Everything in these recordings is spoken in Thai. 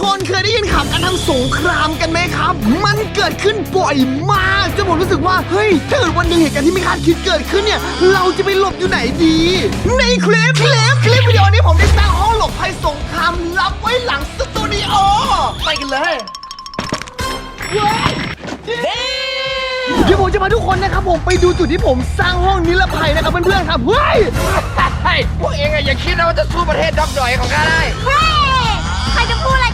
คนเคยได้ยินข่าวการทำสงครามกันไหมครับ มันเกิดขึ้นบ่อยมากจนผมรู้สึกว่าเฮ้ยถ้าเกิดวันหนึ่งเหตุการณ์ที่ไม่คาดคิดเกิดขึ้นเนี่ย เราจะไปหลบอยู่ไหนดี ในคลิปคลิปคลิปวิดีโอนี้ผมได้สร้างห้องหลบภัยสงครามลับไว้หลังสตูดิโอไปกันเลยเดี๋ยวผมจะพาทุกคนนะครับผมไปดูจุดที่ผมสร้างห้องนิรภัยนะครับเพื่อนๆครับเฮ้ยเฮ้ยพวกเองอะอย่าคิดนะว่าจะสู้ประเทศด็อกดอยของข้าได้เฮ้ยใครจะพูดอะไร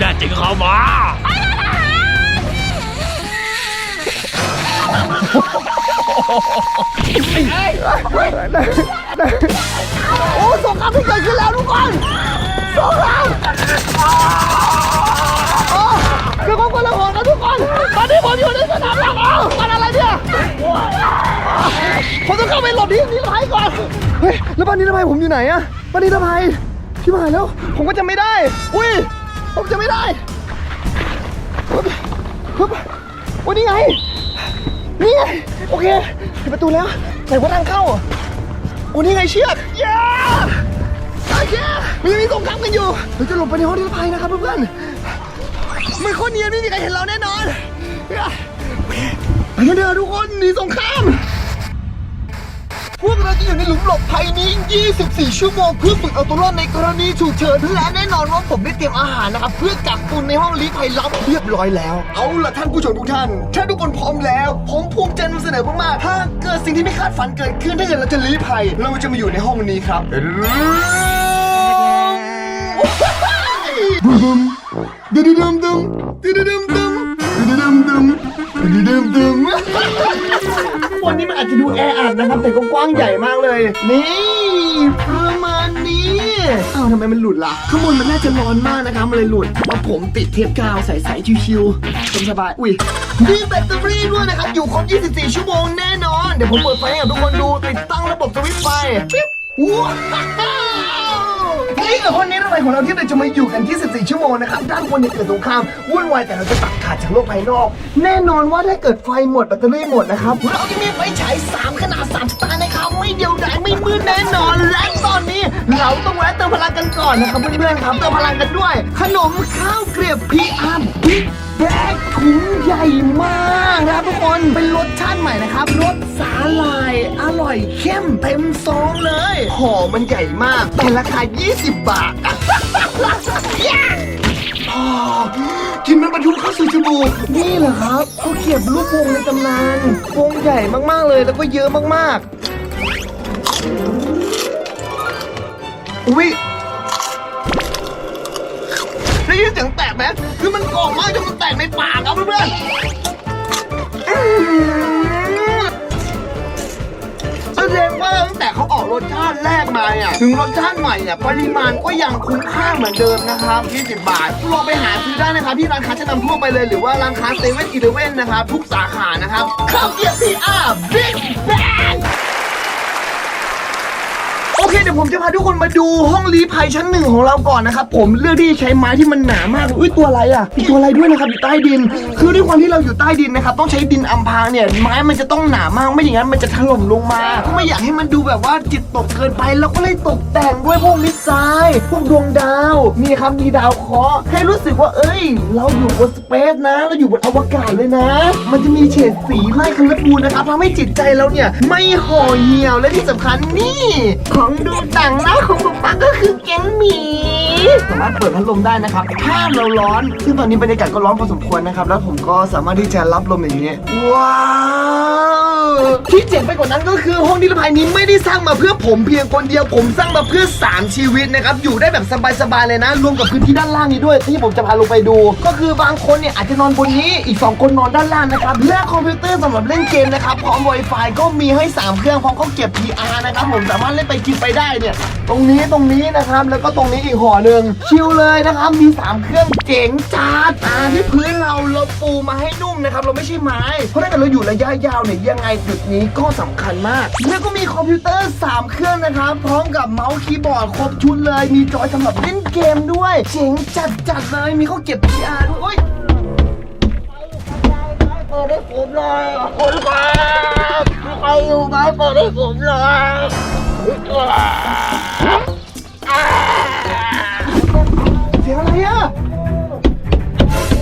น่าจริงเข้ามา โอ้สงครามที่เกิดขึ้นแล้วทุกคนสงครามโอ้คือความกลาหลนะทุกคน ตอนนี้ผมอยู่ในสนามรบอ้ามันอะไรเนี่ย ผมต้องเข้าไปหลบที่นิรภัยก่อน เฮ้ย แล้วบ้านนิรภัยผมอยู่ไหนอะบ้านนิรภัย ชิบหายแล้ว ผมก็จะไม่ได้ อุ้ย ผมจะไม่ได้ฮึบฮึบวันนี้ไง นี่ไง โอเคปิดประตูแล้วไหนว่าทางเข้าโอ้นี่ไงเชือกเย้โอเคมันยังมีสงครามกันอยู่เราจะหลบไปในห้องนิรภัยนะครับเพื่อนๆมันโคนเนียนไม่มีใครเห็นเราแน่นอนไปกันเถอะทุกคนหนีสงคราม พวกเราจะอยู่ในหลุมหลบภัยนี้ 24 ชั่วโมง เพื่อฝึกเอาตัวรอดในกรณีฉุกเฉินและแน่นอนว่าผมได้เตรียมอาหารนะครับ เพื่อกักตุนในห้องลี้ภัยลับเรียบร้อยแล้ว เอาล่ะท่านผู้ชมทุกท่าน ถ้าทุกคนพร้อมแล้ว ผมภูมิใจนำเสนอมากๆถ้าเกิดสิ่งที่ไม่คาดฝันเกิดขึ้นถ้าเกิดเราจะลี้ภัย เราจะมาอยู่ในห้องนี้ครับบึ้มดึมดึมดึมดึมดึมดึมดึมดึม ดึมดึมดึมวันนี้มันอาจจะดูแออัดนะครับ แต่ก็กว้างใหญ่มากเลย นี่ประมาณนี้อ้าวทำไมมันหลุดล่ะ ข้างบนมันน่าจะร้อนมากนะครับมันเลยหลุดเพราะผมติดเทปกาวใสๆชิวๆสบายๆอุ้ยมีแบตเตอรี่ด้วยนะครับ อยู่ครบ 24 ชั่วโมงแน่นอน เดี๋ยวผมเปิดไฟให้กับทุกคนดู ติดตั้งระบบสวิตช์ไฟปิ๊บว้าว นี่คือคนนี้ทำไมของเราที่เราจะมาอยู่กัน24 ชั่วโมงนะครับด้านบนเนี่ยเกิดสงครามวุ่นวายแต่เราจะตัดขาดจากโลกภายนอก แน่นอนว่าถ้าเกิดไฟหมดแบตเตอรี่หมดนะครับเราจะมีไฟฉาย3ขนาด3สตาร์นะครับไม่เดียวดายไม่มืดแน่นอนและตอนนี้เราต้องแวะเติมพลังกันก่อนนะครับเพื่อนๆครับเติมพลังกันด้วย ขนมข้าวเกรียบพีอาร์บิ๊กแบกถุงใหญ่มาก ครับทุกคนเป็นรสชาติใหม่นะครับรสสาหร่าย อร่อยเข้มเต็มซองเลยห่อมันใหญ่มาก แต่ราคา 20 บาทอ๋อกินมันบรรทุกเข้าสู่จมูกนี่เหรอครับเขาเก็บรูปวงในตำนานวงใหญ่มากๆเลยแล้วก็เยอะมากๆอุ้ยได้ยินเสียงแตกไหมคือมันกรอบมากจนมันแตกในปากครับเพื่อนๆอื้อหือ แสดงว่าตั้งแต่เขาออกรสชาติแรกมาเนี่ยถึงรสชาติใหม่เนี่ยปริมาณก็ยังคุ้มค่าเหมือนเดิมนะครับ 20 บาทลองไปหาซื้อได้นะครับที่ร้านค้าชั้นนำทั่วไปเลยหรือว่าร้านค้าเซเว่นอีเลเว่นนะครับทุกสาขานะครับข้าวเกี๊ยวพีอาร์บิ๊กแบง โอ เดี๋ยวผมจะพาทุกคนมาดูห้องลี้ภัยชั้นหนึ่งของเราก่อนนะครับผมเลือกที่ใช้ไม้ที่มันหนามากเอุ้ยตัวอะไรอะมีตัวอะไรด้วยนะครับอยู่ใต้ดิน คือด้วยความที่เราอยู่ใต้ดินนะครับต้องใช้ดินอำพรางเนี่ยไม้มันจะต้องหนามากไม่อย่างนั้นมันจะถล่มลงมาก็ไม่อยากให้มันดูแบบว่าจิตตกเกินไปเราก็เลยตกแต่งด้วยพวกมิซล์พวกดวงดาวนี่ครับมีดาวเคราะห์ให้รู้สึกว่าเอ้ย เราอยู่บนสเปซนะเราอยู่บนอวกาศเลยนะ มันจะมีเฉดสีไล่คัลเลอร์ฟูนะครับทำให้จิตใจเราเนี่ยไม่ห่อเหี่ยวและที่สำคัญนี่ของดูต่างหน้าของป๊าป๊าก็คือแก๊งหมี สามารถเปิดพัดลมได้นะครับ ถ้าเราร้อน ซึ่งตอนนี้บรรยากาศก็ร้อนพอสมควรนะครับ แล้วผมก็สามารถที่จะรับลมอย่างนี้ ว้าวที่เจ๋งไปกว่านั้นก็คือห้องนิรภัยนี้ไม่ได้สร้างมาเพื่อผมเพียงคนเดียว ผมสร้างมาเพื่อ 3 ชีวิตนะครับ อยู่ได้แบบสบายๆเลยนะ รวมกับพื้นที่ด้านล่างนี้ด้วย ที่ผมจะพาลงไปดู ก็คือบางคนเนี่ยอาจจะนอนบนนี้ อีก 2 คนนอนด้านล่างนะครับ และคอมพิวเตอร์สำหรับเล่นเกมนะครับ พร้อม Wi-Fi ก็มีให้ 3 เครื่อง พร้อมเขาเก็บ PR นะครับ ผมสามารถเล่นไปกินไปได้เนี่ยตรงนี้ตรงนี้นะครับแล้วก็ตรงนี้อีกห่อหนึ่งชิลเลยนะครับมี 3 เครื่องเจ๋งจัดอ่าที่พื้นเราเราปูมาให้นุ่มนะครับเราไม่ใช่ไม้เพราะถ้าเกิดเราอยู่ระยะยาวเนี่ยยังไงจุดนี้ก็สำคัญมาก แล้วก็มีคอมพิวเตอร์ 3 เครื่องนะครับพร้อมกับเมาส์คีย์บอร์ดครบชุดเลยมีจอยสำหรับเล่นเกมด้วยเจ๋งจัดจัดเลยมีเขาเก็บ PR ด้วยโอ๊ยเปิดให้ผมหน่อยคุณครับใครอยู่ไหมเปิดให้ผมหน่อย เสียงอะไรอะ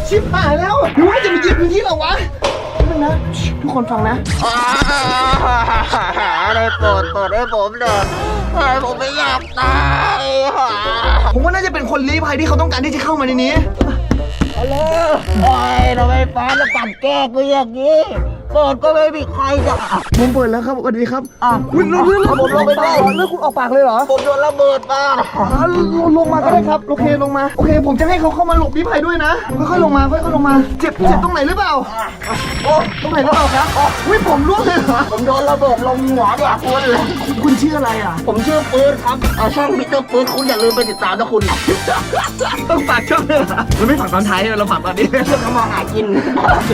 ชิบหายแล้วหรือว่าจะมายึดพื้นที่เราวะไม่นะทุกคนฟังนะ อะไรโปรดโปรดให้ผมหน่อยให้ผมไม่อยากตายผมว่าน่าจะเป็นคนลี้ภัยที่เขาต้องการที่จะเข้ามาในนี้ฮัลโหลโอ้ยทำไมฟ้าจะกัดแก้กูอย่างนี้ เปิดก็ไม่มีใครจะผมเปิดแล้วครับสวัสดีครับอะคุณลงเรื่องผมลงไปได้เรื่องคุณออกปากเลยเหรอผมโดนระเบิดมาอ่าลงลงมาก็ได้ครับโอเคลงมาโอเค ผมจะให้เขาเข้ามาหลบลี้ภัยด้วยนะค่อยๆลงมาค่อยๆลงมา เจ็บเจ็บตรงไหนหรือเปล่าโอ้ตรงไหนหรือเปล่าครับอุ้ยผมร่วงเลยเหรอผมโดนระเบิดลงหัวเนี่ยคุณคุณชื่ออะไรอะ ผมชื่อปืนครับเอาช่องมิสเตอร์ปืนคุณอย่าลืมไปติดตามนะคุณต้องฝากช่องด้วยเหรอมันไม่ฝากตอนท้ายเราฝากตอนนี้เพื่อนเขามาหากิน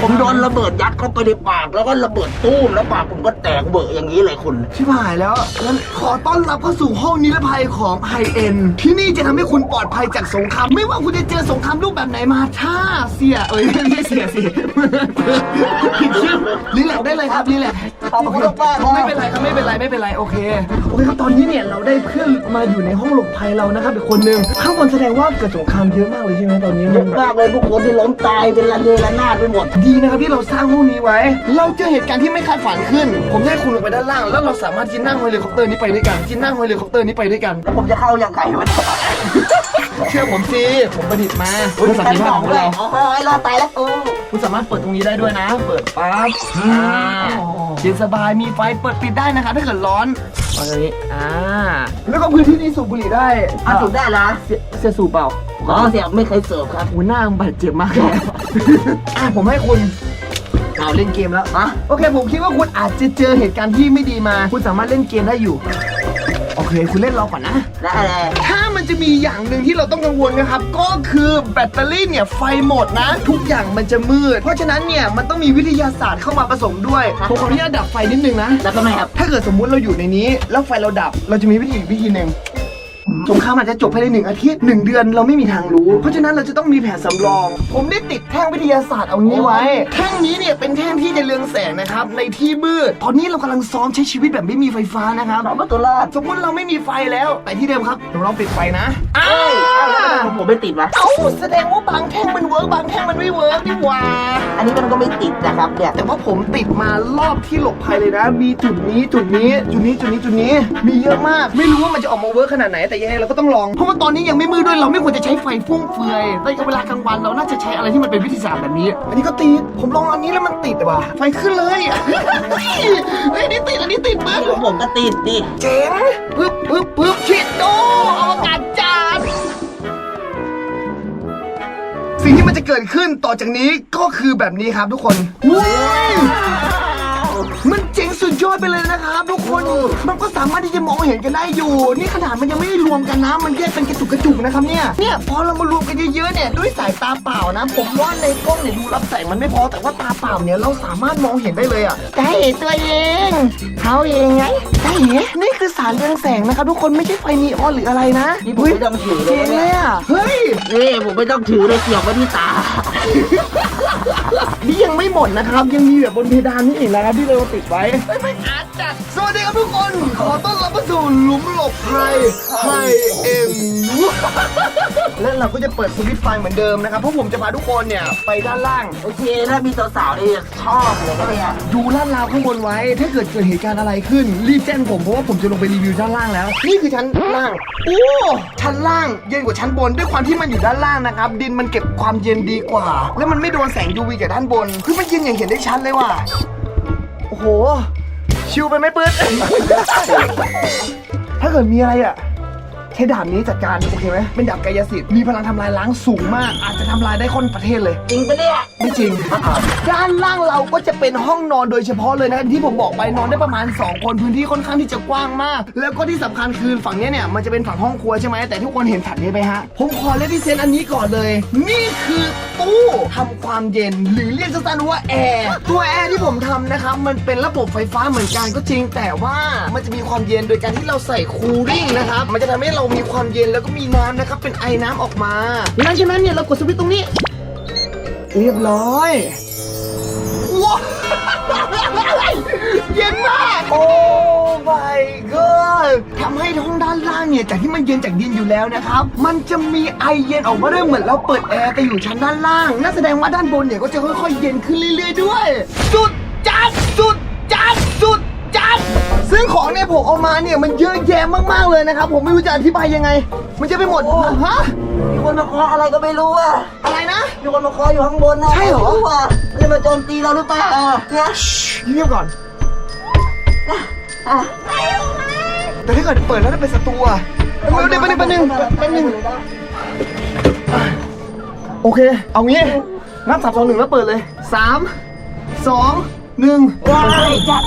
ผมโดนระเบิดยัดเข้าไปในปากแล้วก็ระเบิดตู้มแล้วปากผมก็แตกเบอะอย่างนี้เลยคุณ ชิบหายแล้วงั้นขอต้อนรับเข้าสู่ห้องนิรภัยของไฮเอ็นที่นี่จะทำให้คุณปลอดภัยจากสงคราม ไม่ว่าคุณจะเจอสงครามรูปแบบไหนมาถ้าเสียเอ้ยไม่ใช่เสียสิรีแลกซ์ได้เลยครับรีแลกซ์ขอบคุณมากครับ ไม่เป็นไรครับไม่เป็นไรไม่เป็นไรโอเคโอเคครับตอนนี้เนี่ยเราได้เพื่อนมาอยู่ในห้องหลบภัยเรานะครับอีกคนนึงข้างบนแสดงว่าเกิดสงครามเยอะมากเลยใช่ไหมตอนนี้เยอะมากเลยทุกคนที่ล้มตายเป็นระเนระนาดไปหมด ดีนะครับที่เราสร้างห้องนี้ไว้เราเจอเหตุการณ์ที่ไม่คาดฝันขึ้น ผมจะให้คุณลงไปด้านล่าง แล้วเราสามารถจินนั่งเฮลิคอปเตอร์นี้ไปด้วยกันจินนั่งเฮลิคอปเตอร์นี้ไปด้วยกันแล้วผมจะเข้ายังไงวะเชื่อผมสิผมประดิษฐ์มาเพื่อสันติภาพของเราโอ้ยรอดตายแล้วกูคุณสามารถเปิดตรงนี้ได้ด้วยนะ เปิดปั๊บอ่าเย็นสบายมีไฟเปิดปิดได้นะคะ ถ้าเกิดร้อนเอาตรงนี้อ่าแล้วก็พื้นที่นี้สูบบุหรี่ได้อะถูกได้ละเสียเสียสูบเปล่าอ๋อเสียไม่เคยเสิร์ฟครับหูหน้าบาดเจ็บมากเลยอะผมให้คุณ เอาเล่นเกมแล้วอะโอเค ผมคิดว่าคุณอาจจะเจอเหตุการณ์ที่ไม่ดีมา คุณสามารถเล่นเกมได้อยู่ โอเค คุณเล่นรอก่อนนะ ได้เลยถ้ามันจะมีอย่างหนึ่งที่เราต้องกังวลนะครับ ก็คือแบตเตอรี่เนี่ยไฟหมดนะ ทุกอย่างมันจะมืด เพราะฉะนั้นเนี่ยมันต้องมีวิทยาศาสตร์เข้ามาผสมด้วยผมขออนุญาตดับไฟนิดนึงนะ แล้วก็ไม่ครับ ถ้าเกิดสมมุติเราอยู่ในนี้ แล้วไฟเราดับ เราจะมีวิธีอีกวิธีหนึ่ง สงครามอาจจะจบภายในหนึ่งอาทิตย์หนึ่งเดือนเราไม่มีทางรู้ เพราะฉะนั้นเราจะต้องมีแผนสำรอง ผมได้ติดแท่งวิทยาศาสตร์เอางี้ไว้ แท่งนี้เนี่ยเป็นแท่งที่จะเรืองแสงนะครับในที่มืด ตอนนี้เรากำลังซ้อมใช้ชีวิตแบบไม่มีไฟฟ้านะครับน้องประตูรอดสมมติเราไม่มีไฟแล้วไปที่เดิมครับเราลองปิดไฟนะอ้าเอ้ยเอ้าแล้วทำไมผมไม่ติดวะ เอ้าแสดงว่าบางแท่งมันเวิร์กบางแท่งมันไม่เวิร์กนี่หว่า อันนี้มันก็ไม่ติดนะครับเนี่ย แต่ว่าผมติดมารอบที่หลบภัยเลยนะ มีจุดนี้จุดนี้จุดนี้จุดนี้จุดนี้ มีเยอะมาก ไม่รู้ว่ามันจะออกมาเวิร์กขนาดไหน แต่ยังไงเราก็ต้องลอง เพราะว่าตอนนี้ยังไม่มืดด้วยเราไม่ควรจะใช้ไฟฟุ่มเฟือยแต่เวลากลางวันเราน่าจะใช้อะไรที่มันเป็นวิทยาศาสตร์แบบนี้ อันนี้ก็ติด ผมลองอันนี้แล้วมันติดว่ะ ไฟขึ้นเลยเฮ้ยอันนี้ติดอันนี้ติดปึ๊บของผมก็ติดดิเจ๋งปึ๊บปึ๊บปึ๊บชิดโดอวกาศจานสิ่งที่มันจะเกิดขึ้นต่อจากนี้ก็คือแบบนี้ครับทุกคนว้าวมันเจ๋งสุดยไปเลยนะครับทุกคน มันก็สามารถที่จะมองเห็นกันได้อยู่ นี่ขนาดมันยังไม่ได้รวมกันนะ มันแยกเป็นกระจุกกระจุกนะครับเนี่ย เนี่ยพอเรามารวมกันเยอะๆเนี่ยด้วยสายตาเปล่านะ ผมว่าในกล้องเนี่ยดูรับแสงมันไม่พอแต่ว่าตาเปล่าเนี่ยเราสามารถมองเห็นได้เลยอะได้ตัวเอง เขาเองไงได้เหรอนี่คือสารเรืองแสงนะครับทุกคนไม่ใช่ไฟนีออนหรืออะไรนะนี่ผมไม่ต้องถือเลเจ๋ยงเลเนี่ยยอะเฮ้ย นี่ผมไม่ต้องถือเลยเสียบไว้ที่ตา นี่ยังไม่หมดนะครับ ยังมีแบบบนเพดานนี่อีกนะครับที่เราติดไว้ไม่อาจจัดสวัสดีครับทุกคน ขอต้อนรับเข้าสู่หลุมหลบภัยไฮเอ็มและเราก็จะเปิดสวิตช์ไฟเหมือนเดิมนะครับเพราะผมจะพาทุกคนเนี่ยไปด้านล่าง โอเค ถ้ามีสาวๆนี่ชอบเลยนะเนี่ย ดูลาดราวข้างบนไว้ ถ้าเกิดเกิดเหตุการณ์อะไรขึ้นรีบแจ้งผมเพราะว่าผมจะลงไปรีวิวด้านล่างแล้ว นี่คือชั้นล่าง โอ้ชั้นล่างเย็นกว่าชั้นบน ด้วยความที่มันอยู่ด้านล่างนะครับ ดินมันเก็บความเย็นดีกว่า แล้วมันไม่โดนแสง UV จากด้านบน คือมันเย็นอย่างเห็นได้ชัดเลยว่ะ โอ้โห ชิวไปไหมปื๊ดถ้าเกิดมีอะไรอะ ใช้ดาบนี้จัดการโอเคไหมเป็นดาบกายสิทธิ์มีพลังทำลายล้างสูงมาก อาจจะทำลายได้คนประเทศเลย จริงปะเนี่ยไม่จริง ด้านล่างเราก็จะเป็นห้องนอนโดยเฉพาะเลยนะที่ผมบอกไปนอนได้ประมาณ 2 คนพื้นที่ค่อนข้างที่จะกว้างมาก แล้วก็ที่สำคัญคือฝั่งเนี้ยเนี่ยมันจะเป็นฝั่งห้องครัวใช่ไหมแต่ทุกคนเห็นถัดนี้ไหมฮะผมขอเลดิเซนอันนี้ก่อนเลย นี่คือตู้ทำความเย็นหรือเรียกสั้นๆว่าแอร์ตัวแอร์ที่ผมทำนะครับมันเป็นระบบไฟฟ้าเหมือนกันก็จริง แต่ว่ามันจะมีความเย็นโดยการที่เราใส่คูลิ่งนะครับมันจะทำให้เรามีความเย็นแล้วก็มีน้ำนะครับ เป็นไอน้ำออกมาหลังจากนั้นเนี่ยเรากดสวิตช์ตรงนี้ เรียบร้อยว้าวเย็นมาก โอ้ my god ทำให้ท้องด้านล่างเนี่ย จากที่มันเย็นจากดินอยู่แล้วนะครับ มันจะมีไอเย็นออกมาด้วยเหมือนเราเปิดแอร์แต่อยู่ชั้นด้านล่างนั่นแสดงว่าด้านบนเนี่ยก็จะค่อยๆ เย็นขึ้นเรื่อยๆด้วย สุดจัดสุดจัดสุดจัด ซึ่งของเนี่ยผมเอามาเนี่ยมันเยอะแยะมากๆเลยนะครับผมไม่รู้จะอธิบายยังไง มันจะไปหมดฮะมีคนมาเคาะอะไรก็ไม่รู้อะอะไรนะมีคนมาเคาะอยู่ข้างบนนะใช่เหรอไม่รู้อะจะมาโจมตีเราหรือเปล่าเนี่ยเงียบก่อนอะแต่ถ้าเกิดเปิดแล้วจะเป็นศัตรูอะเดี๋ยวเดี๋ยวแป๊บนึงแป๊บนึงแป๊บนึงโอเค เอางี้นับสามสองหนึ่งแล้วเปิดเลยสามสองหนึ่งว้ายจัด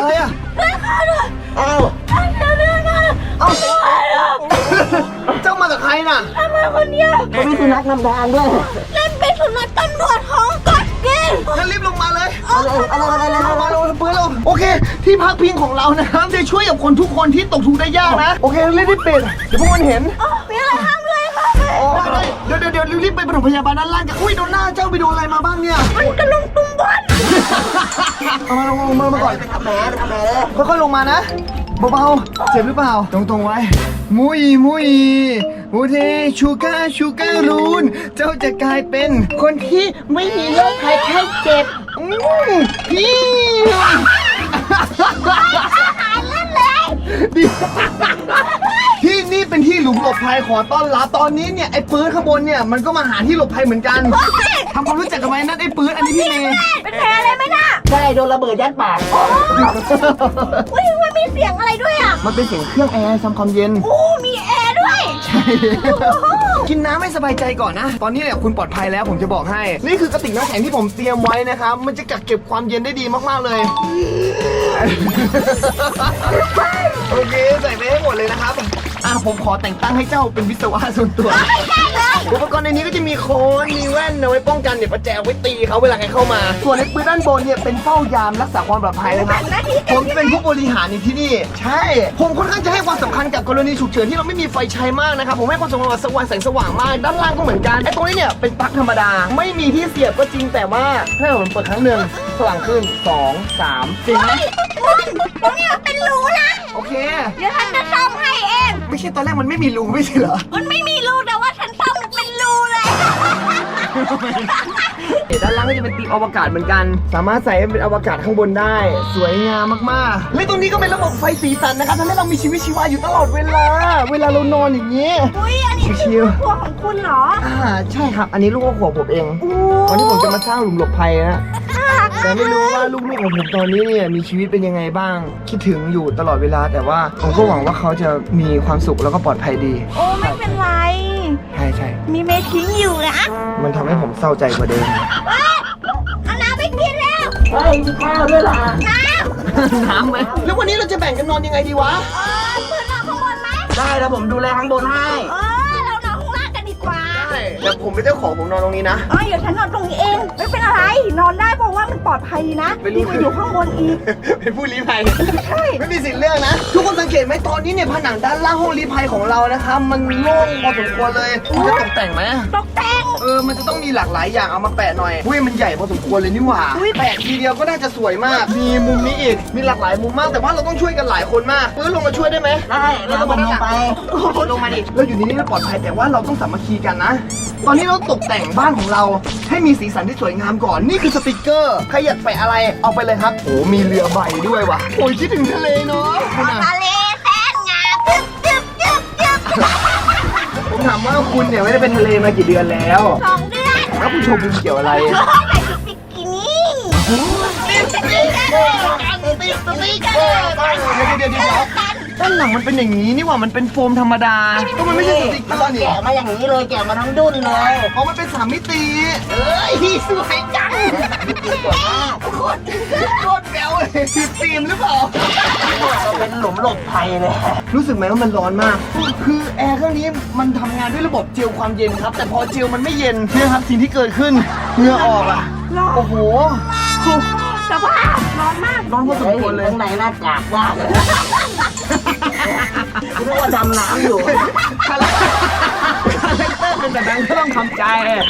อะเฮ้ยอะไรอะอ้าวเอาเจ้ามากับใครน่ะทำไมคนเดียวเขามีสุนัขนำทางด้วยเล่นเป็นสุนัขตำรวจของกดกินงั้นรีบลงมาเลยเอาเลยเอาเลยเอาเลยลเอางเลมายลงมาปืนลงโอเค ที่พักพิงของเรานะครับจะช่วยกับคนทุกคนที่ตกทุกข์ได้ยากนะ โอเครีบรีบปิดเดี๋ยวพวกมันเห็น ดี๋ยวเดี๋ยวเดี๋ยวรีบไปปฐมพยาบาลด้านล่างกันอุ้ยโดนหน้าเจ้าไปโดนอะไรมาบ้างเนี่ย มันกระลุงตุ้มบอลเอามาลงมาลงมามาก่อนไปทำแผลไปทำแผลเลยค่อยๆลงมานะเบาๆเจ็บหรือเปล่า ตรงๆไว้ มุยมุยมูเทชูกาชูการูน เจ้าจะกลายเป็น คนที่ไม่มีโรคภัยไข้เจ็บอืมพี่หายเล่นเลยดิที่ นี่เป็นที่หลุมหลบภัยขอต้อนรับตอนนี้เนี่ยไอ้ปืนข้างบนเนี่ยมันก็มาหาที่หลบภัยเหมือนกันทำความรู้จักกันไหมนั่นไอ้ปืนอันนี้พี่เมย์เป็นแผลอะไรไหมน่ะใช่โดนระเบิดยัดปากอุ้ยมันมีเสียงอะไรด้วยอะมันเป็นเสียงเครื่องแอร์ทำความเย็นโอ้มีแอร์ด้วยกินน้ำให้สบายใจก่อนนะ ตอนนี้เนี่ยคุณปลอดภัยแล้วผมจะบอกให้ นี่คือกระติกน้ำแข็งที่ผมเตรียมไว้นะครับ มันจะกักเก็บความเย็นได้ดีมากๆเลย โอเค ใส่ไปให้หมดเลยนะครับ อะผมขอแต่งตั้งให้เจ้าเป็นวิศวะส่วนตัว อุปกรณ์ในนี้ก็จะมีโคนมีแว่นเอาไว้ป้องกันเนี่ยประแจเอาไว้ตีเขาเวลาใครเข้ามา ส่วนในปืนด้านบนเนี่ยเป็นเฝ้ายามรักษาความปลอดภัยนะครับผมเป็นผู้บริหารในที่นี่ ใช่ ผมค่อนข้างจะให้ความสำคัญกับกรณีฉุกเฉินที่เราไม่มีไฟใช้มากนะครับ ผมให้ความสำคัญกับสว่างแสงสว่างมาก ด้านล่างก็เหมือนกันไอ้ตรงนี้เนี่ยเป็นปลั๊กธรรมดา ไม่มีที่เสียบก็จริงแต่ว่าถ้าผมเปิดครั้งหนึ่งสว่างขึ้นสองสามจริงไหมคุณตรงนี้มันเป็นรูนะโอเค เดี๋ยวฉัน ใช่ตอนแรกมันไม่มีรูไม่ใช่เหรอมันไม่มีรูแต่ว่าฉันซ่อมมันเป็นรูเลย ด้านล่างก็จะเป็นปีกอวกาศเหมือนกัน สามารถใส่ให้เป็นอวกาศข้างบนได้ สวยงามมากๆ และตรงนี้ก็เป็นระบบไฟสีสันนะครับทำให้เรามีชีวิตชีวาอยู่ตลอดเวลา เวลาเรานอนอย่างนี้ อุ้ยอันนี้ชิคือวครัวของคุณเหรออ่าใช่ครับ อันนี้ลูกของผมเอง อู้วันนี้ผมจะมาสร้างหลุมหลบภัยนะ แต่ไม่รู้ว่าลูกๆของผมตอนนี้เนี่ยมีชีวิตเป็นยังไงบ้าง คิดถึงอยู่ตลอดเวลา แต่ว่าผมก็หวังว่าเขาจะมีความสุขแล้วก็ปลอดภัยดี โอ้ไม่เป็นไร ใช่ใช่มีเมทิ้งอยู่นะมันทำให้ผมเศร้าใจกว่าเดิมเอ้ยเอาน้ำไปกินแล้วเฮ้ยมีข้าวด้วยล่ะน้ำน้ำไหมแล้ววันนี้เราจะแบ่งกันนอนยังไงดีวะ เออเพื่อนนอนข้างบนไหมได้แล้วผมดูแลข้างบนให้ เออ ใช่แต่ผมเป็นเจ้าของผมนอนตรงนี้นะ เออเดี๋ยวฉันนอนตรงนี้เอง ไม่เป็นอะไร นอนได้เพราะว่ามันปลอดภัยดีนะไม่รู้ ดีกว่าอยู่ข้างบนอีก เป็นผู้ลี้ภัย ใช่ ไม่มีสิทธิ์เลือกนะ ทุกคนสังเกตไหมตอนนี้เนี่ยผนังด้านล่างห้องลี้ภัยของเรานะครับมันโล่งพอสมควรเลยคุณจะตกแต่งไหมตกแต่ง เออมันจะต้องมีหลากหลายอย่างเอามาแปะหน่อยอุ้ยมันใหญ่พอสมควรเลยนี่หว่าอุ๊ยแปะทีเดียวก็น่าจะสวยมาก มีมุมนี้อีกมีหลากหลายมุมมากแต่ว่าเราต้องช่วยกันหลายคนมากปื้นลงมาช่วยได้ไหมได้แล้วผมลงไปโอ้โหลงมาดิเราอยู่ในนี้เราปลอดภัยแต่ว่าเราต้องสามัคคีกันนะ ตอนนี้เราตกแต่งบ้านของเราให้มีสีสันที่สวยงามก่อนนี่คือสติกเกอร์ใครอยากแปะอะไรเอาไปเลยครับโอ้มีเรือใบด้วยว่ะโอ้ยคิดถึงทะเลเนาะคุณอะทะเลแสนงามจึ๊บจึ๊บจึ๊บจึ๊บผม ถามว่าคุณเนี่ยไม่ได้เป็นทะเลมากี่เดือนแล้วสองเดือนแล้วผู้ชมคุณเกี่ยวอะไรใส่ชุดบิกินี่เป็นสติ๊กเกอร์เป็นสติ๊กเกอร์เดี๋ยวเดี๋ยวเดี๋ยว ด้านหลังมันเป็นอย่างนี้นี่หว่ามันเป็นโฟมธรรมดาก็มันไม่ใช่สติกเกมันอก็ร์นี่แกะมาอย่างนี้เลยแกะมาทั้งดุนเลยเพราะมันเป็นสามมิติเอ้ยสวยจังโคตรโคตรแบวเลยคือฟิล์มหรือเปล่าก็เป็นหลุมหลบภัยเลยรู้สึกไหมว่ามันร้อนมาก คือแอร์เครื่องนี้มันทำงานด้วยระบบเจลความเย็นครับ แต่พอเจลมันไม่เย็นเนี่ยครับสิ่งที่เกิดขึ้นเหงื่อออกอะโอ้โหสภาพร้อนมากร้อนพอสมเฮ้ยควรเลยข้างในหน้ากากมา กเลยคิดว่าดำน้ำอยู่คาแรค เตอร์เป็นแบบนั้นก็ต้องทำใจ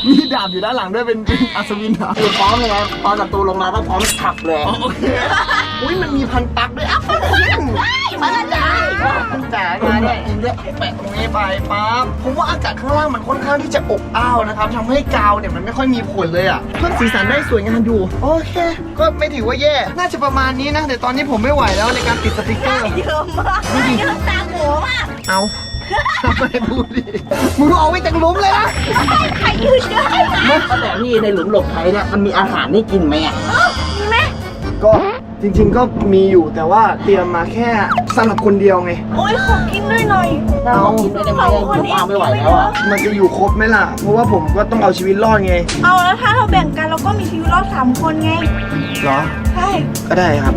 มีดาบอยู่ด้านหลังด้วยเป็นเป็นอัศวินเหรอคือพร้อมเลยไงพอศัตรูลงมาก็พร้อมขับเลยโอเคอุ้ยมันมีพันปลั๊กด้วยอ้าวอะงานเนี่ยเลือกแปะตรงนี้ไปปั๊บผมว่าอากาศข้างล่างมันค่อนข้างที่จะอบอ้าวนะครับทำให้กาวเนี่ยมันไม่ค่อยมีผลเลยอะเพิ่มสีสันได้สวยงามอยู่โอเค ก็ไม่ถือว่าแย่ น่าจะประมาณนี้นะแต่ตอนนี้ผมไม่ไหวแล้วในการติดสติกเกอร์เยอะมากเยอะตามหัวมากเอา ทำไมพูดดิมึงเอาไว้จากหลุมเลยนะใครยืนเยอะก็แต่พี่ในหลุมหลบภัยเนี่ยมันมีอาหารให้กินไหมอะมีไหมก็จริงๆก็มีอยู่แต่ว่าเตรียมมาแค่สำหรับคนเดียวไง โอ้ยขอกินด้วยหน่อยเราบอกกินไม่ได้ไหมอะผมเอาไม่ไหวแล้วอะ มันจะอยู่ครบไหมล่ะ เพราะว่าผมก็ต้องเอาชีวิตรอดไง เอาแล้วถ้าเราแบ่งกันเราก็มีชีวิตรอดสามคนไง เหรอ ใช่ ก็ได้ครับ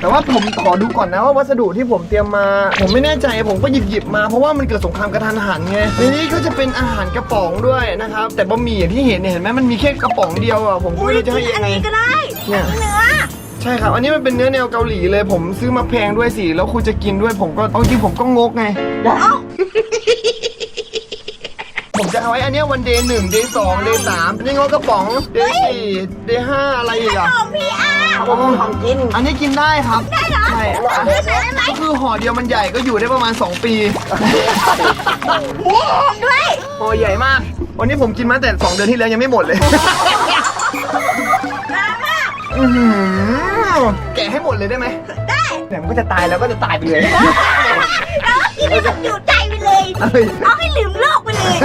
แต่ว่าผมขอดูก่อนนะว่าวัสดุที่ผมเตรียมมา ผมไม่แน่ใจผมก็หยิบหยิบๆมาเพราะว่ามันเกิดสงครามกระทันหันไงในนี้ก็จะเป็นอาหารกระป๋องด้วยนะครับแต่บะหมี่อย่างที่เห็นเนี่ยเห็นไหมมันมีแค่กระป๋องเดียวอะผมก็อุ้ไม่ยรู้จะกิให้นยัอังนไงนี้ก็ได้เนี่ยอันนี้เนื้อใช่ครับ อันนี้มันเป็นเนื้อแนวเกาหลีเลย ผมซื้อมาแพงด้วยสิแล้วคุณจะกินด้วยผมก็เอาจริงผมก็งกไงผมจะเอาไว้อันเนี้ยวันเดย์หนึ่งเดย์สองเดย์สามอันนี้งอกระป๋องเดย์สี่เดย์ห้าอะไรอีกอะของพี่อ้า วผมทำกิน อันนี้กินได้ครับ ได้เหรอใช่เอาเนื้อใส่ได้ไหมก็คือห่อเดียวมันใหญ่ก็อยู่ได้ประมาณ 2 ปีมีหอมด้วยห่อใหญ่มาก วันนี้ผมกินมาแต่ 2 เดือนที่แล้วยังไม่หมดเลย มามาอื้อหือแกะให้หมดเลยได้ไหมได้แต่มันก็จะตายแล้วก็จะตายไปเลยแล้วก็กินให้มันอยู่ใจไป เลยเอ้ยเอาให้ลืมโลกไปเลย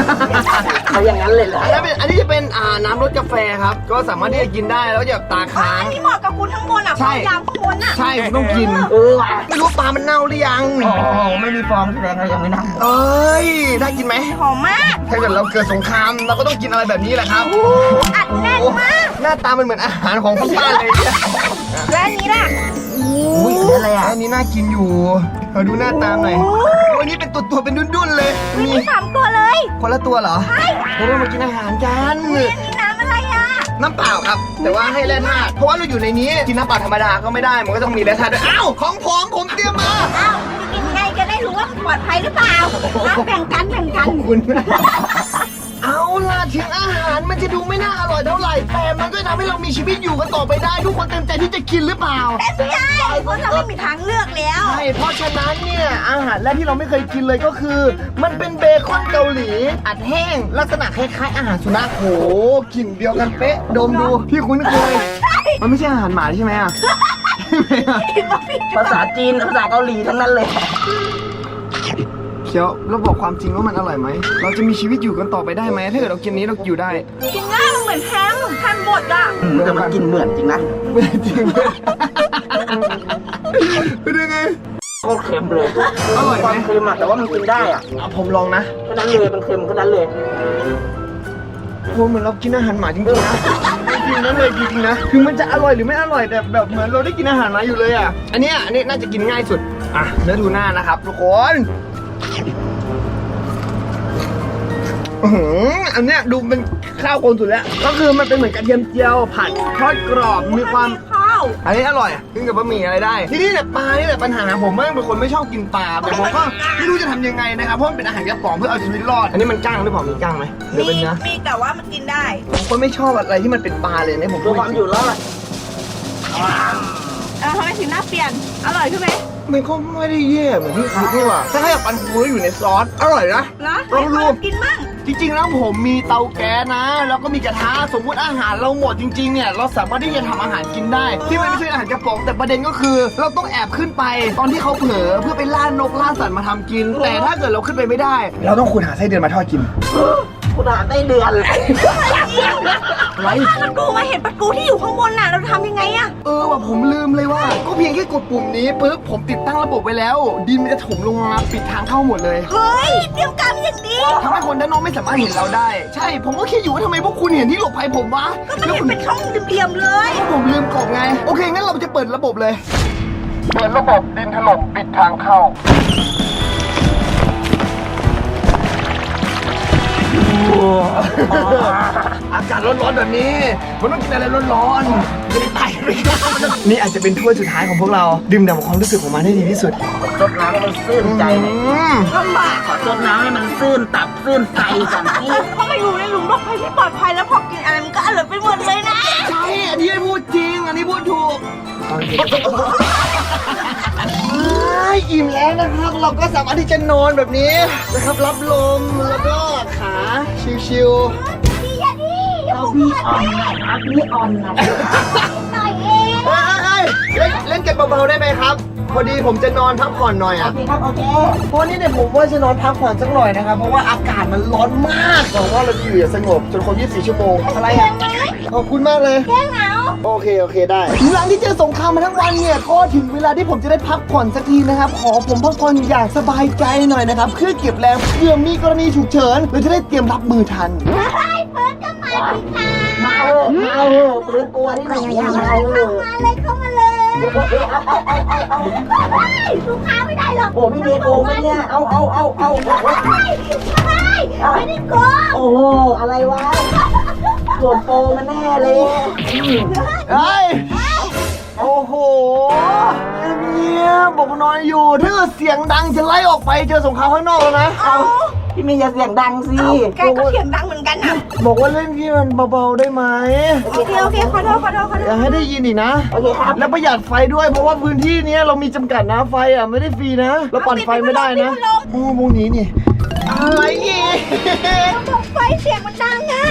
เขาอย่างนั้นเลยเหรออันนี้เป็นอันนี้จะเป็นอ่าน้ำรสกาแฟครับ ก็สามารถที่จะกินได้แล้วอย่าตาค้างอันนี้เหมาะกับคุณข้างบนอะใช่ ยามข้างบนอะใช่ต้องกิน เออว่ะไม่รู้ปลามันเน่าหรือยังโอ้โหไม่มีฟองแสดงว่ายังไม่นั่งเอ้ย ได้กินไหม หอมมากถ้าเกิดเราเกิดสงครามเราก็ต้องกินอะไรแบบนี้แหละครับ อัดแน่นมาก หน้าตามันเหมือนอาหารของที่บ้านเลยเนี่ยและอันนี้ล่ะอุ้ยอะไรอะอันนี้น่ากินอยู่เราดูหน้าตาหน่อย วันนี้เป็นตัวตัวๆเป็นดุนๆเลยมีมีสามตัวเลยคนละตัวเหรอเราต้องมากินอาหารกันอันนี้น้ำอะไรอะน้ำเปล่าครับ แต่ว่าให้แร่ธาตุเพราะว่าเราอยู่ในนี้กินน้ำเปล่าธรรมดาก็ไม่ได้ มันก็ต้องมีแร่ธาตุด้วยอ้าวของผมผมเตรียมมาอ้าวจะกินไงจะได้รู้ว่าปลอดภัยหรือเปล่าอะแบ่งกันแบ่งกัน ขอบคุณ เอาล่ะถึงอาหารมันจะดูไม่น่าอร่อยเท่าไหร่ แต่มันก็ทำให้เรามีชีวิตอยู่กันต่อไปได้ ทุกคนเต็มใจที่จะกินหรือเปล่า แต่ไม่ได้เพราะเราไม่มีทางเลือกแล้ว ใช่ เพราะฉะนั้นเนี่ยอาหารแรกที่เราไม่เคยกินเลยก็คือ มันเป็นเบคอนเกาหลี อัดแห้ง ลักษณะคล้ายๆอาหารสุนัขโหกลิ่นเดียวกันเป๊ะ ดมดูพี่คุ้นเคย มันไม่ใช่อาหารหมาใช่ไหมอะใช่ไหมอะภาษาจีนภาษาเกาหลีทั้งนั้นเลย เคี้ยวแล้วบอกความจริงว่ามันอร่อยไหม เราจะมีชีวิตอยู่กันต่อไปได้ไหมถ้าเกิดเรากินนี้เราอยู่ได้กินง่ายมันเหมือนแฮมแฮมบดอะอืมแต่มันกินเหมือนจริงนะไม่จริงเป็นยังไงโคตรเค็มเลยอร่อยไหมความเค็มอะแต่ว่ามันกินได้อะเอาผมลองนะแค่นั้นเลยมันเค็มแค่นั้นเลยโอ้เหมือนเรากินอาหารหมาจริงๆนะจริงๆนั่นเลยจริงๆนะคือมันจะอร่อยหรือไม่อร่อยแต่แบบเหมือนเราได้กินอาหารหมาอยู่เลยอะอันเนี้ยอันนี้น่าจะกินง่ายสุดอะเนื้อทูน่านะครับทุกคน อื้อหืออันเนี้ยดูเป็นข้าวโคนสุดแล้ว ก็คือมันเป็นเหมือนกระเทียมเจียวผัดทอดกรอบมีความ ข้าวอันนี้อร่อยกินกับบะหมี่อะไรได้ ที่นี่แหละปลานี่แหละปัญหาผมแม่งเป็นคนไม่ชอบกินปลาแต่ผมก็ไม่รู้จะทำยังไงนะครับเพราะมันเป็นอาหารกระป๋องเพื่อเอาชีวิตรอดอันนี้มันก้างหรือเปล่ามีก้างไหมหรือเป็นเนื้อมีแต่ว่ามันกินได้ ผมก็ไม่ชอบอะไรที่มันเป็นปลาเลยเนี่ยผมเพื่อความอยู่รอด เออทำไมถึงหน้าเปลี่ยน อร่อยใช่ไหมมันก็ไม่ได้แย่เหมือนที่คิดนี่หว่าถ้าให้กับปันฟูอยู่ในซอสอร่อยนะ นะลองดูกินมั่ง จริงๆแล้วผมมีเตาแก๊สนะ แล้วก็มีกระทะสมมุติอาหารเราหมดจริงๆเนี่ยเราสามารถที่จะทำอาหารกินได้ ที่มันไม่ใช่อาหารกระป๋องแต่ประเด็นก็คือ เราต้องแอบขึ้นไป ตอนที่เขาเผลอเพื่อไปล่านกล่าสัตว์มาทำกิน แต่ถ้าเกิดเราขึ้นไปไม่ได้ เราต้องขุดหาไส้เดือนมาทอดกิน คุณหาได้เดือนเลย อะไรปลากูมาเห็นปลากูที่อยู่ข้างบนน่ะ เราทำยังไงอะเออว่ะผมลืมเลยว่า ก็เพียงแค่กดปุ่มนี้ปุ๊บผมติดตั้งระบบไว้แล้ว ดินมันจะถมลงมาปิดทางเข้าหมดเลยเฮ้ยเตรียมการอย่างดีทำให้คนด้านนอกไม่สามารถเห็นเราได้ ใช่ ผมก็คิดอยู่ว่าทำไมพวกคุณเห็นที่หลบภัยผมวะก็มันแล้วเห็นคุณเป็นช่องเดียมๆเลยผมลืมกดไง โอเคงั้นเราจะเปิดระบบเลย เปิดระบบดินถล่มปิดทางเข้า อากาศร้อนๆแบบนี้ มันต้องกินอะไรร้อนๆจะได้ตายไปนี่อาจจะเป็นถ้วยสุดท้ายของพวกเรา ดื่มด่ำกับความรู้สึกของมันให้ดีที่สุดรดน้ำให้มันซื่นใจอืมลำบากขอรดน้ำให้มันซื่นตับซื่นใจกันพี่เขามาอยู่ในหลุมหลบภัยที่ปลอดภัยแล้วพอกินอะไรมันก็อร่อยไปหมดเลยนะ ใช่ อันนี้พูดจริง อันนี้พูดถูกเฮ้ยอิ่มแล้วนะครับ เราก็สามารถที่จะนอนแบบนี้นะครับ รับลมแล้วก็ขาชิวดี พี่ออนหน่อยครับพี่ออนหน่อยหน่อยเองเอ้ยเอ้ยเอ้เล่นเล่นกันเบาๆได้ไหมครับ พอดีผมจะนอนพักผ่อนหน่อยอะโอเคครับโอเคเพราะนี่เนี่ยผมว่าจะนอนพักผ่อนสักหน่อยนะครับ เพราะว่าอากาศมันร้อนมากหวังว่าเราจะอยู่อย่างสงบจนครบ24 ชั่วโมง อะไรอะ ขอบคุณมากเลยแก้เหงาโอเค โอเคได้ หลังที่เจอสงครามมาทั้งวันเนี่ย ก็ถึงเวลาที่ผมจะได้พักผ่อนสักทีนะครับ ขอผมพักผ่อนอย่างสบายใจหน่อยนะครับ เพื่อเก็บแรงเพื่อมีกรณีฉุกเฉิน เราจะได้เตรียมรับมือทันเฮ้ยเฟิร์สก็ มาสิคะมาเออมาเออปืนกลัวที่ไหนอะมาเออมาเลยเข้ามาเลยเฮ้ยลูกค้าไม่ได้หรอกโอ้พี่เมย์โกงเนี่ย เอาเอาเอาเอาไม่ไม่ได้โกงโอ้อะไรวะโดนโปมันแน่เลยเฮ้ยโอ้โหเนี่ยบอกนอนอยู่ถ้าเกิดเสียงดังจะไล่ออกไปเจอสงครามข้างนอกแล้วนะเอา พี่เมย์อย่าเสียงดังสิ แกก็เสียงดังเหมือนกันนะบอกว่าเล่นที่มันเบาๆได้ไหมโอเคโอเคขอโทษขอโทษขอโทอย่าษให้ได้ยินอีกนะโอเคครับ แล้วประหยัดไฟด้วยเพราะว่าพื้นที่เนี้ยเรามีจำกัดนะไฟอะไม่ได้ฟรีนะเราปั่นไฟไม่ได้นะโอ้วงนี้นี่ อะไรอีกบอกไฟเสียงมันดังอะ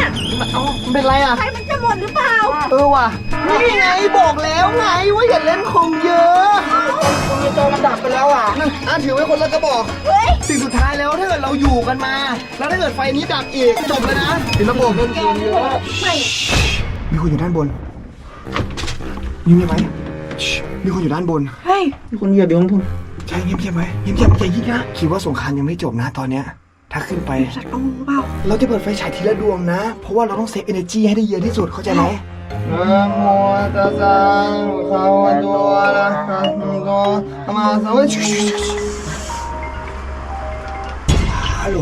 เอ้ามันเป็นไรอะ ไฟมันจะหมดหรือเปล่าเออว่ะ นี่ไงบอกแล้วไงว่าอย่าเล่นคอมเยอะคุณมีโจมันดับไปแล้วอะอะถือไว้คนละกระบอก เฮ้ยสิ่งสุดท้ายแล้วถ้าเกิดเราอยู่กันมา แล้วถ้าเกิดไฟนี้ดับอีกจบเลยนะปิดระบบเล่นเกมเยอะไม่มีคนอยู่ด้านบนมีมีไหมชิมีคนอยู่ด้านบน เฮ้ยคุณอย่าเดี๋ยวผมใช่เงียบๆไว้เงียบๆอย่ายิงนะคิดว่าสงครามยังไม่จบนะตอนเนี้ย ถ้าขึ้นไปเอาเปล่าเราจะเปิดไฟฉายทีละดวงนะ เพราะว่าเราต้องเซฟเอเนจีให้ได้เยอะที่สุดเข้าใจไหมนะโมตัสสะภะคะวะโตอะระหะโตสัมมาสัมพุทธัสสะฮัลโหล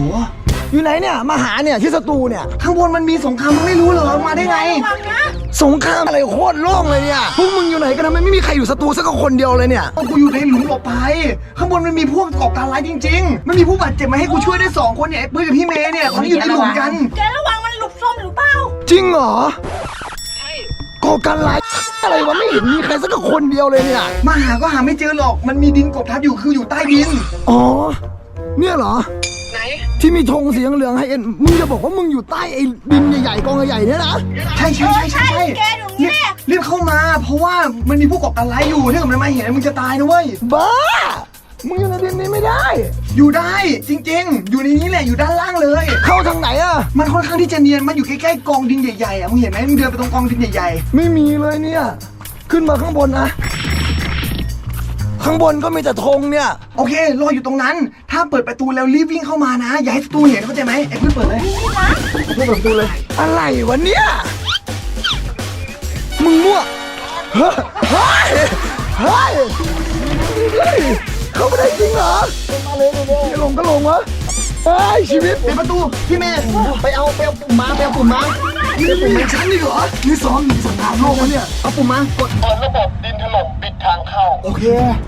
อยู่ไหนเนี่ย มาหาเนี่ยที่สตูเนี่ย ข้างบนมันมีสงครามมึงไม่รู้เหรอ มาได้ไง ฟังนะ สงครามอะไรโคตรโล่งเลยเนี่ย พวกมึงอยู่ไหนกันทำไมไม่มีใครอยู่สตูสักคนเดียวเลยเนี่ยกูอยู่ในหลุมหลบภัยข้างบนมันมีพวกก่อการร้ายจริง ๆ มันมีผู้บาดเจ็บมาให้กูช่วยได้สองคนเนี่ยไอ้ปื้ยกับพี่เมย์เนี่ยตอนนี้อยู่ในหลุมกัน แกระวังมันหลุดส้มหรือเปล่า จริงเหรอก่อการร้ายอะไรวะไม่เห็นมีใครสักคนเดียวเลยเนี่ย มาหาก็หาไม่เจอหรอก มันมีดินกบทับอยู่คืออยู่ใต้ดิน อ๋อ เนี่ยเหรอไหน ที่มีธงสีเหลืองๆให้เอ็นมึงจะบอกว่ามึงอยู่ใต้ไอ้ดินใหญ่ๆกองใหญ่ๆเนี่ยนะใช่ใช่ใช่ใช่แกอยู่นี่แหละรีบเข้ามา เพราะว่ามันมีผู้ก่อการร้ายอยู่ถ้าเกิดมันมาเห็นมึงจะตายนะเว้ยบ้ามึงอยู่ในดินนี้ไม่ได้ อยู่ได้จริงๆ อยู่ในนี้แหละอยู่ด้านล่างเลย เข้าทางไหนอะมันค่อนข้างที่จะเนียนมันอยู่ใกล้ๆกองดินใหญ่ๆอะมึงเห็นไหมมึงเดินไปตรงกองดินใหญ่ไม่มีเลยเนี่ย ขึ้นมาข้างบนนะ ข้างบนก็มีแต่ธงเนี่ยๆโอเค รออยู่ตรงนั้น ถ้าเปิดประตูแล้วรีบวิ่งเข้ามานะ อย่าให้ศัตรูเห็นเข้าใจไหมไอ้เพื่อนเปิดเลยเพื่อนเปิดประตูเลย อะไรวะเนี่ย มึงมั่ว เฮ้ย เฮ้ย เฮ้ยเฮ้ยเข้าไม่ได้จริงเหรอ มาเลยจะลงก็ลงวะ เฮ้ยชีวิตปิดประตูพี่เมย์ไปเอาไปเอาปุ่มมาไปเอาปุ่มมานี่เป็นในชั้นนี่เหรอนี่ซ้อมหนีสงครามโลกวะเนี่ยเอาปุ่มมากดเปิดระบบดินถล่มปิดทางเข้า โอเค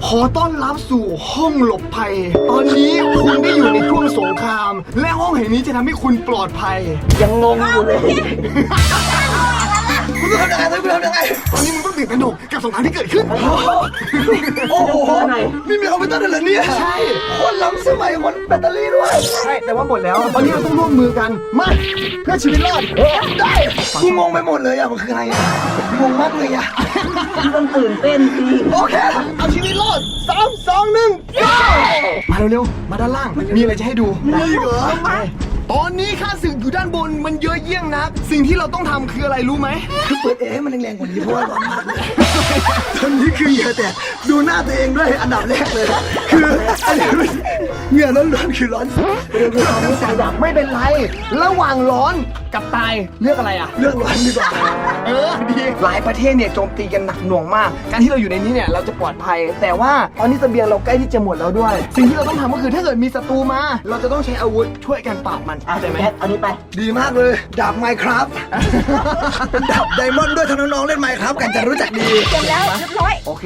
ขอต้อนรับสู่ห้องหลบภัย ตอนนี้คุณได้อยู่ในช่วงสงคราม และห้องแห่งนี้จะทำให้คุณปลอดภัย ยังงงอยู่เลย คุณต้องทำยังไงคุณต้องทำยังไงตอนนี้มึงต้องตื่นตระหนกกับสงครามที่เกิดขึ้น โอ้โหนี่มีคอมพิวเตอร์ด้วยเหรอเนี่ยใช่คนล้ำสมัยคนแบตเตอรี่ด้วยใช่แต่ว่าหมดแล้ว ตอนนี้เราต้องร่วมมือกันมาเพื่อชีวิตรอดได้กูงงไปหมดเลยอะมันคืออะไรอะงงมากเลยอะต้องตื่นเต้นสิโอเคเอาชีวิตรอดสามสองหนึ่งมาเร็วๆมาด้านล่างมีอะไรจะให้ดูนี่เหรอ ตอนนี้ข้าศึกอยู่ด้านบนมันเยอะเยี่ยงนัก สิ่งที่เราต้องทำคืออะไรรู้ไหม คือเปิดแอร์ให้มันแรงๆกว่านี้เพราะว่าร้อนมากเลยตอนนี้คือเหยแต่ดูหน้าตัวเองด้วยอันดับแรกเลยคืออันนี้ เหงื่อร้อนๆคือร้อนเรื่องร้อนสายดับไม่เป็นไร ระหว่างร้อนกับตายเลือกอะไรอะเรื่องร้อนดีกว่าเออดีหลายประเทศเนี่ยโจมตีกันหนักหน่วงมาก การที่เราอยู่ในนี้เนี่ยเราจะปลอดภัย แต่ว่าตอนนี้เสบียงเราใกล้ที่จะหมดแล้วด้วย สิ่งที่เราต้องทำก็คือถ้าเกิดมีศัตรูมา เราจะต้องใช้อาวุธช่วยกันปราบมันเข้าใจไหมแอดเอานี้ไป ดีมากเลยดาบไมค์ครับเป็นดาบไดมอนด์ด้วยถ้าน้องๆเล่นไมค์ครับกันจะรู้จักดีเสร็จแล้วเรียบร้อยโอเค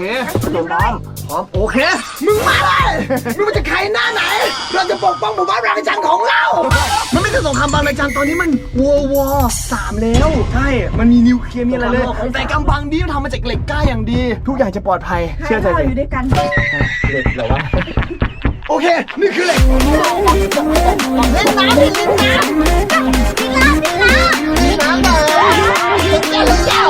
เดี๋ยวน้องพร้อมโอเค มึงมาเลยมึงมันจะใครหน้าไหนเราจะปกป้องหมู่บ้านบางระจันของเรา มันไม่ใช่สงครามบางระจันตอนนี้มันวอวอสามแล้ว ใช่ มันมีนิวเคลียร์มีอะไรเลย แต่กำบังดีมันทำมาจากเหล็กกล้าอย่างดี ทุกอย่างจะปลอดภัย เชื่อใจเราสิอยู่ด้วยกันโอเค นี่คือเหล็กเล่นน้ำดิเล่นน้ำกินน้ำกินน้ำกินน้ำเลยแก้วแก้ว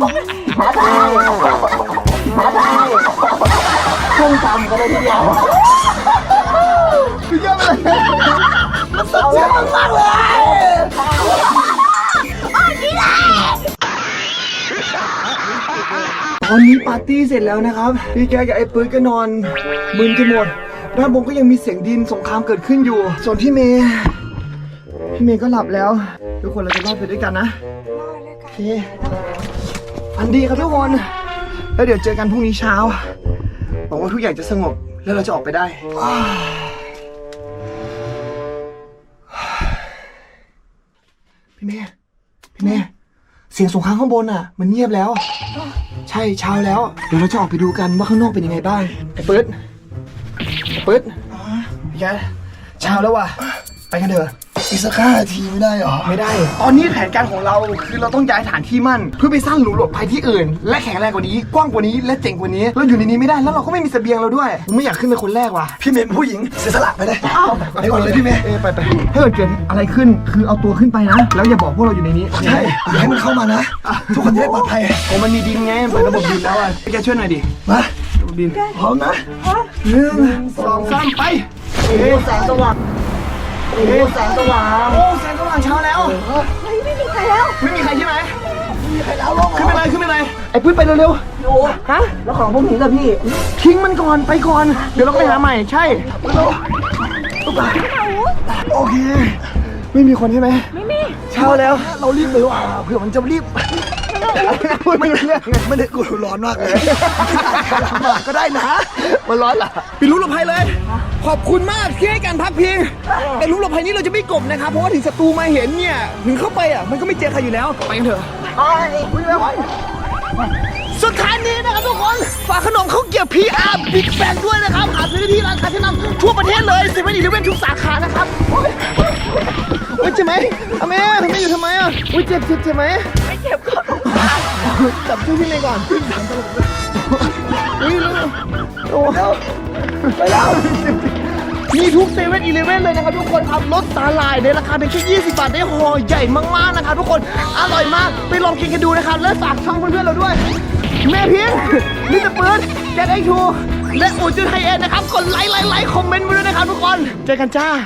มาได้มาได้ช่วงตำก็ได้ทีเดียวเยอะเลยมันสดชื่นมากเลยตอนนี้ปาร์ตี้เสร็จแล้วนะครับ พี่แกกับไอ้ปื้ดก็นอนมึนกันหมดด้านบนก็ยังมีเสียงดินสงครามเกิดขึ้นอยู่ ส่วนพี่เมย์พี่เมย์ก็หลับแล้ว ทุกคนเราจะรอดไปด้วยกันนะโอเค อันดีครับทุกคน แล้วเดี๋ยวเจอกันพรุ่งนี้เช้าหวังว่าทุกอย่างจะสงบแล้วเราจะออกไปได้อ้าวพี่เมย์พี่เมย์เสียงสงครามข้างบนอะ มันเงียบแล้ว ใช่เช้าแล้ว เดี๋ยวเราจะออกไปดูกันว่าข้างนอกเป็นยังไงบ้างไอ้ปื๊ดไอ้ปื๊ดพี่แกเช้าแล้วว่ะ ไปกันเถอะ อีกสักห้านาทีไม่ได้เหรอ ไม่ได้ ตอนนี้แผนการของเราคือเราต้องย้ายฐานที่มั่น เพื่อไปสร้างหลุมหลบภัยที่อื่น และแข็งแรงกว่านี้ กว้างกว่านี้ และเจ๋งกว่านี้ เราอยู่ในนี้ไม่ได้ แล้วเราก็ไม่มีเสบียงเราด้วยผมไม่อยากขึ้นเป็นคนแรกว่ะ พี่เมย์เป็นผู้หญิงเสียสละไปเลยไปก่อนเลยพี่เมย์เอ้ยไปไปถ้าเกิดเกิดอะไรขึ้น คือเอาตัวขึ้นไปนะ แล้วอย่าบอกพวกเราอยู่ในนี้โอเคใช่อย่าให้มันเข้ามานะ ทุกคนจะได้ปลอดภัยโอ้มันมีดินไงเปิดระบบดินแล้วอะพี่แกช่วยหน่อยดิ มาระบบดินพร้อมนะหนึ่งสองสามไปโอ้แสงสว่าง โอ้แสงสว่างโอ้แสงสว่างเช้าแล้ว เฮ้ยไม่มีใครแล้วไม่มีใครใช่ไหมไม่มีใครแล้วลงขึ้นไปเลยขึ้นไปเลยไอ้ปื้ดไปเร็วๆโอ้ฮะแล้วของพวกนี้ล่ะพี่ทิ้งมันก่อนไปก่อน เดี๋ยวเราไปหาใหม่ใช่เร็วโอเค ไม่มีคนใช่ไหมไม่มีเช้าแล้วเรารีบเลยว่ะเผื่อมันจะรีบ พูดไม่รู้เรื่องไงไม่ได้กูร้อนมากเลยมาก็ได้นะ มันร้อนเหรอปิดรูปหลบภัยเลย ขอบคุณมากที่ให้การพักพิงแต่รูปหลบภัยนี้เราจะไม่กบนะครับ เพราะว่าถึงศัตรูมาเห็นเนี่ย ถึงเข้าไปอะ มันก็ไม่เจอใครอยู่แล้ว ไปกันเถอะสุดท้ายนี้นะครับทุกคน ฝากขนมข้าวเกรี๊ยวพีอาร์บิ๊กแบงด้วยนะครับหาซื้อได้ที่ร้านค้าที่นำทั่วประเทศเลยเซเว่นอีเลฟเว่นทุกสาขานะครับโอ๊ยโอ๊ยเจ็บไหมอเมย์ทำไมอยู่ทำไมอะอุ้ยเจ็บเจ็บเจ็บไหมไม่เจ็บก่อน จับช่วยพี่เมย์ก่อนอุ้ยเร็วโอ้ไปแล้วมีทุกเซเว่นอีเลเว่นเลยนะครับทุกคนครับลดสาหร่ายในราคาเพียงแค่20 บาทได้ห่อใหญ่มากๆนะครับทุกคนอร่อยมากไปลองกินกันดูนะครับและฝากช่องเพื่อนๆเราด้วย แม่พิงลิตเปืนแจ็คไอทูและโอจุนไฮเอ็นนะครับกดไลค์ไลค์ไลค์คอมเมนต์มาด้วยนะครับทุกคน เจอกันจ้า